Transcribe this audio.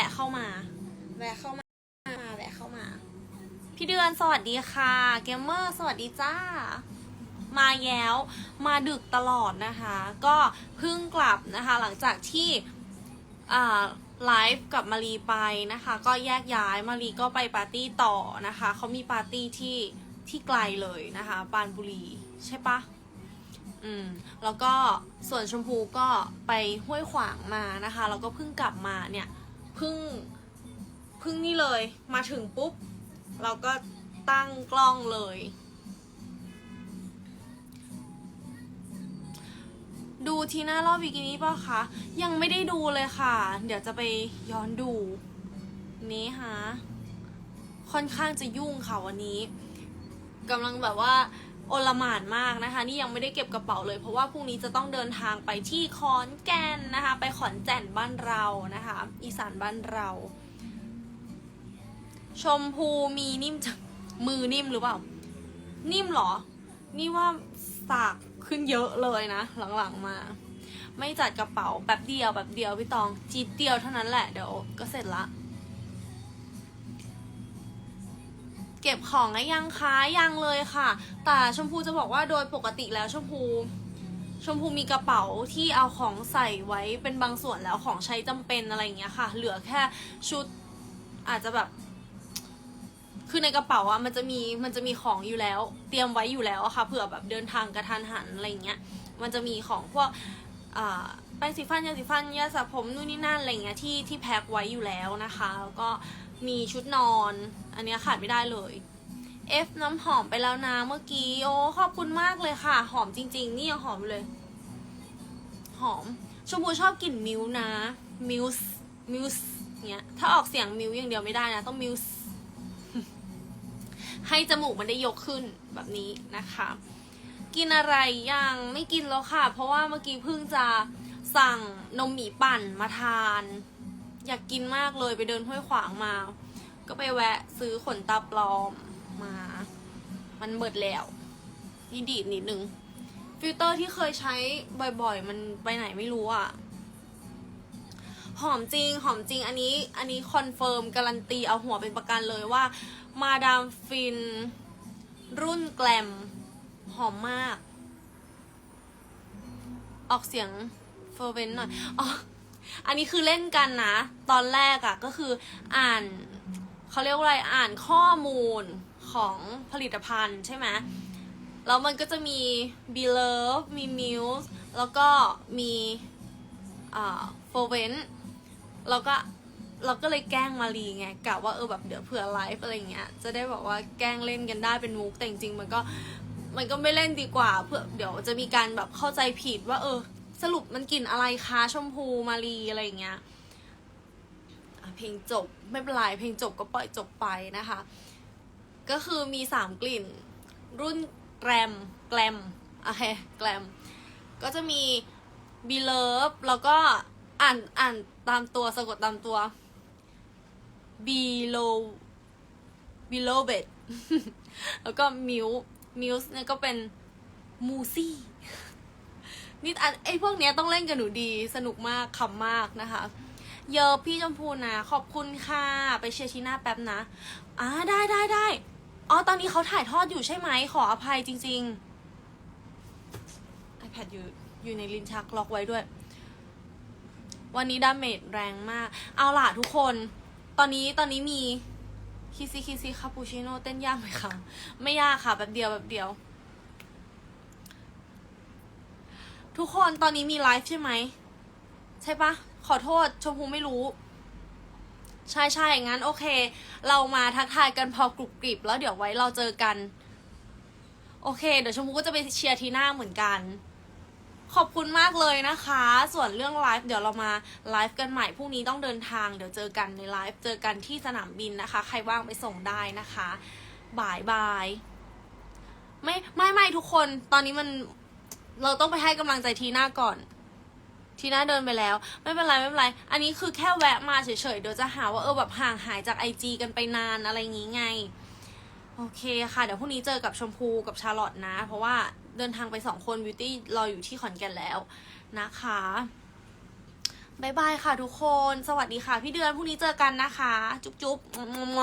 ะเข้ามา แวะเข้ามา แวะเข้ามา พี่เดือนสวัสดีค่ะ เกมเมอร์สวัสดีจ้า มาแย้ว มาดึกตลอดนะคะ ก็เพิ่งกลับนะคะ หลังจากที่อ่าไลฟ์กับมารีไปนะคะ ก็แยกย้ายมารีก็ไปปาร์ตี้ต่อนะคะ เขามีปาร์ตี้ที่ที่ไกลเลยนะคะ ปานบุรีใช่ปะอืม แล้วก็ส่วนชมพูก็ไปห้วยขวางมานะคะ แล้วก็เพิ่งกลับมาเนี่ย เพิ่งเพิ่งนี่เลย มาถึงปุ๊บ เราก็ตั้งกล้องเลย ดูทีหน้ารอบบิกินี่ป่ะคะ ยังไม่ได้ดูเลยค่ะ เดี๋ยวจะไปย้อนดู นี้ฮะค่อนข้างจะยุ่งค่ะวันนี้กำลังแบบว่า โอลหมานมากนะคะ นี่ยังไม่ได้เก็บกระเป๋าเลย เพราะว่าพรุ่งนี้จะต้องเดินทางไปที่ขอนแก่นนะคะ ไปขอนแก่นบ้านเรานะคะ อีสานบ้านเรา ชมพูมีนิ่มจังมือนิ่มหรือเปล่า นิ่มเหรอ นี่ว่าสากขึ้นเยอะเลยนะ หลังๆมา ไม่จัดกระเป๋าแป๊บเดียวแบบเดียวพี่ตองจีบเดียวเท่านั้นแหละเดี๋ยวก็เสร็จละ เก็บของไงยังคะยังเลยค่ะ แต่ชมพูจะบอกว่าโดยปกติแล้วชมพู ชมพูมีกระเป๋าที่เอาของใส่ไว้เป็นบางส่วนแล้วของใช้จำเป็นอะไรอย่างเงี้ยค่ะ เหลือแค่ชุดอาจจะแบบคือในกระเป๋าอะมันจะมีมันจะมีของอยู่แล้ว เตรียมไว้อยู่แล้วอะค่ะเผื่อแบบเดินทางกระทันหันอะไรเงี้ยมันจะมีของพวกอ่า แป้งสีฟันยาสีฟันยาสระผมนู่นนี่นั่นอะไรเงี้ยที่ที่แพ็คไว้อยู่แล้วนะคะแล้วก็มีชุดนอน อันเนี้ยขาดไม่ได้เลย F น้ำหอมไปแล้วนะเมื่อกี้โอ้ขอบคุณมากเลยค่ะ หอมจริง ๆ นี่ยังหอมเลย หอมชมพูชอบกลิ่นมิวนะมิวส์มิวส์เนี้ยถ้าออกเสียงมิวอย่างเดียวไม่ได้นะ ต้องมิวส์ให้จมูกมันได้ยกขึ้นแบบนี้นะคะ กินอะไรยังไม่กินแล้วค่ะ เพราะว่าเมื่อกี้เพิ่งจะ สั่งนมหมีปั่นมาทาน อยากกินมากเลยไปเดินห้วยขวางมา ก็ไปแวะซื้อขนตาปลอมมา มันเบิดแล้วนี่ดีดนิดนึง ฟิลเตอร์ที่เคยใช้บ่อยๆ มันไปไหนไม่รู้อะหอมจริง หอมจริงอันนี้ อันนี้คอนเฟิร์มการันตีเอาหัวเป็นประกันเลยว่า มาดามฟิน รุ่นแกลม หอมมาก ออกเสียง เฟอร์เวนหน่อยอ๋ออันนี้คือเล่นกันนะ ตอนแรกอะ่ะก็คืออ่านเขาเรียกว่าอะไรอ่านข้อมูลของผลิตภัณฑ์ใช่ไหมแล้วมันก็จะมี b e l o v e มี Muse แล้วก็มีอ่า f o r v e n แล้วก็เราก็เลยแกล้งมารีไงกะว่าเออแบบเดี๋ยวเผื่อไลฟ์อะไรเงี้ยจะได้บอกว่าแกล้งเล่นกันได้เป็นมุกแต่จริงๆมันก็มันก็ไม่เล่นดีกว่าเพื่อเดี๋ยวจะมีการแบบเข้าใจผิดว่าเออ สรุปมันกลิ่นอะไรคะชมพูมารีอะไรอย่างเงี้ยเพลงจบไม่เป็นไรเพลงจบก็ปล่อยจบไปนะคะ ก็คือมีสามกลิ่น รุ่นแกรมแกรมโอเคแกรมก็จะมีบีเลิฟแล้วก็อ่านอ่านตามตัวสะกดตามตัวบีโลบีโลเบดแล้วก็มิวมิวส์เนี่ยก็เป็นมูซี่ นี่อันไอพวกเนี้ยต้องเล่นกับหนูดีสนุกมากขำมากนะคะ เยอะพี่ชมพูนะ ขอบคุณค่ะ ไปเชียร์ชีน่าแป๊บนะอ่าได้ได้ได้อ๋อตอนนี้เขาถ่ายทอดอยู่ใช่ไหมขออภัยจริง ๆ iPad อยู่อยู่ในลิ้นชักล็อกไว้ด้วย วันนี้ดาเมจแรงมาก เอาล่ะทุกคน ตอนนี้ตอนนี้มีคิซิคิซิคาปูชิโน่เต้นยากไหมคะ ไม่ยากค่ะแบบเดียวแบบเดียว ทุกคนตอนนี้มีไลฟ์ใช่ไหม ใช่ปะขอโทษชมพูไม่รู้ ใช่ใช่งั้นโอเค เรามาทักทายกันพอกรุบกริบ แล้วเดี๋ยวไว้เราเจอกัน โอเค เดี๋ยวชมพูก็จะไปเชียร์ทีหน้าเหมือนกัน ขอบคุณมากเลยนะคะ ส่วนเรื่องไลฟ์เดี๋ยวเรามาไลฟ์กันใหม่พรุ่งนี้ต้องเดินทาง เดี๋ยวเจอกันในไลฟ์เจอกันที่สนามบินนะคะ ใครว่างไปส่งได้นะคะบายบายไม่ไม่ไม่ทุกคนตอนนี้มัน เราต้องไปให้กำลังใจทีน้าก่อน ทีน้าเดินไปแล้ว ไม่เป็นไรไม่เป็นไร อันนี้คือแค่แวะมาเฉยๆเดี๋ยวจะหาว่าเออแบบห่างหายจากไอจกันไปนานอะไรอย่างงี้ไง โอเคค่ะ เดี๋ยวพรุ่งนี้เจอกับชมพูกับชาลอตนะ เพราะว่าเดินทางไปสองคนบิวตี้รออยู่ที่ขอนแก่นแล้วนะคะบายบายค่ะทุกคน สวัสดีค่ะ พี่เดือนพรุ่งนี้เจอกันนะคะ จุ๊บจุ๊บมว